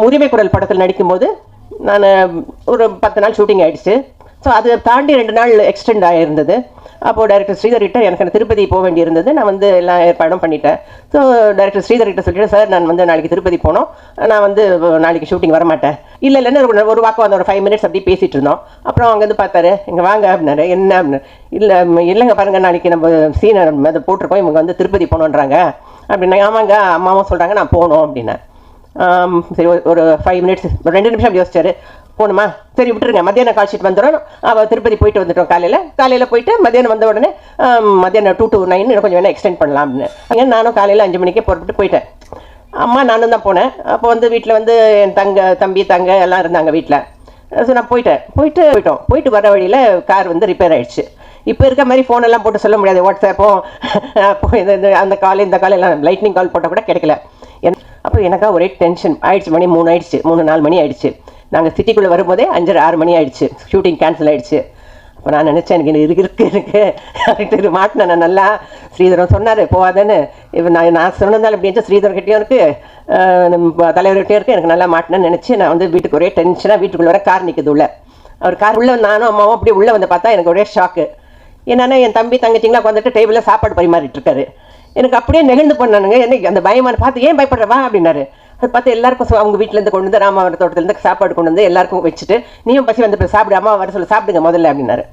உரிமை குரல் படத்தில் நடிக்கும்போது நான் ஒரு பத்து நாள் ஷூட்டிங் ஆகிடுச்சு ஸோ அதை தாண்டி ரெண்டு நாள் எக்ஸ்டெண்ட் ஆகிருந்தது அப்போது டேரக்டர் ஸ்ரீதர்கிட்ட எனக்கு நான் திருப்பதி போக வேண்டியிருந்தது. நான் வந்து எல்லாம் ஏற்பாடும் பண்ணிட்டேன். ஸோ டேரக்டர் ஸ்ரீதர்கிட்ட சொல்லிட்டு சார் நான் வந்து நாளைக்கு திருப்பதி போனோம் நான் வந்து நாளைக்கு ஷூட்டிங் வர மாட்டேன் இல்லை இல்லைன்னு ஒரு- வாக்கம் அந்த ஒரு ஃபைவ் மினிட்ஸ் அப்படியே பேசிகிட்டு இருந்தோம். அப்புறம் அங்கேருந்து பார்த்தாரு இங்கே வாங்க அப்படின்னாரு. என்ன? அப்படின்னு இல்லை இல்லைங்க பாருங்கள் நாளைக்கு நம்ம சீனை அதை போட்டிருக்கோம். இவங்க வந்து திருப்பதி போகணுன்றாங்க அப்படின்னா ஆமாங்க அம்மாவும் சொல்கிறாங்க நான் போகணும் அப்படின்னேன் சரி ஒரு- ஒரு ஃபைவ் மினிட்ஸ் ஒரு ரெண்டு நிமிஷம் அப்படி யோசிச்சாரு. போகணுமா சரி விட்டுருங்க. மத்தியானம் கால்ஷீட் வந்துடும் அவள் திருப்பதி போயிட்டு வந்துட்டோம் காலையில். காலையில் போயிட்டு மத்தியானம் வந்த உடனே மத்தியானம் டூ டூ நைன் கொஞ்சம் வேணால் எக்ஸ்டெண்ட் பண்ணலாம் அப்படின்னு. அங்கே நானும் காலையில் அஞ்சு மணிக்கே புறப்பட்டு போயிட்டேன். அம்மா நானும் தான் போனேன். அப்போ வந்து வீட்டில் வந்து என் தங்க தம்பி தங்க எல்லாம் இருந்தாங்க வீட்டில் ஸோ நான் போயிட்டேன். போயிட்டு போயிட்டோம். போயிட்டு வர வழியில் கார் வந்து ரிப்பேர் ஆகிடுச்சு இப்போ இருக்க மாதிரி ஃபோனெல்லாம் போட்டு சொல்ல முடியாது. வாட்ஸ்அப்பும் அப்போ அந்த கால் இந்த கால் எல்லாம் லைட்னிங் கால் போட்டால் கூட கிடைக்கல. அப்போ எனக்கா ஒரே டென்ஷன் ஆயிடுச்சு மணி மூணு ஆயிடுச்சு மூணு நாலு மணி ஆயிடுச்சு. நாங்கள் சிட்டிக்குள்ளே வரும்போதே அஞ்சரை ஆறு மணி ஆயிடுச்சு. ஷூட்டிங் கேன்சல் ஆயிடுச்சு. அப்போ நான் நினச்சேன் எனக்கு இருக்கு இருக்கு. இருக்கு அப்படின்ட்டு மாட்டினேன் நான் நல்லா. ஸ்ரீதரன் சொன்னார் போகாதேன்னு இப்போ நான் நான் சொன்னதால் இப்படி இருந்துச்சு. ஸ்ரீதர்கிட்டயும் இருக்கு. அஹ் தலைவர்கிட்டயும் இருக்கு. எனக்கு நல்லா மாட்டினேன்னு நினச்சி நான் வந்து வீட்டுக்கு ஒரே டென்ஷனாக வீட்டுக்குள்ளே வர கார் நிற்குது உள்ள. அவர் கார் உள்ளே நானும் அம்மாவும் அப்படியே உள்ளே வந்து பார்த்தா எனக்கு ஒரே ஷாக்கு என்னென்னா என் தம்பி தங்கச்சிங்களா உட்காந்துட்டு டேபிளில் சாப்பாடு பரிமாறிட்டு இருக்காரு. எனக்கு அப்படியே நெகிழ்ந்து பண்ணானுங்க. எனக்கு அந்த பயமான பார்த்து ஏன் பயப்படுறவா அப்படின்னாரு. அது பார்த்து எல்லாருக்கும் அவங்க வீட்டிலேருந்து கொண்டு வந்து ராமாவர தோட்டத்துலேருந்து சாப்பாடு கொண்டு வந்து எல்லாருக்கும் வச்சுட்டு நீயும் பசி வந்து சாப்பிடு அம்மா வர சொல்லி சாப்பிடுங்க முதல்ல அப்படின்னாரு.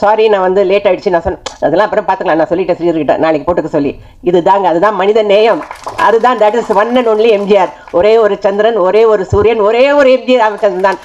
சாரி நான் வந்து லேட் ஆயிடுச்சு நான் சொன்னேன் அதெல்லாம் அப்புறம் பார்த்துக்கலாம் நான் சொல்லிட்டேன் ஸ்ரீதர்கிட்ட நாளைக்கு போட்டுக்க சொல்லி. இதுதாங்க அதுதான் மனித நேயம். அதுதான் that is one and only MGR ஒரே ஒரு சந்திரன் ஒரே ஒரு சூரியன் ஒரே ஒரு எம்ஜிஆர் ராமச்சந்திரன் தான்.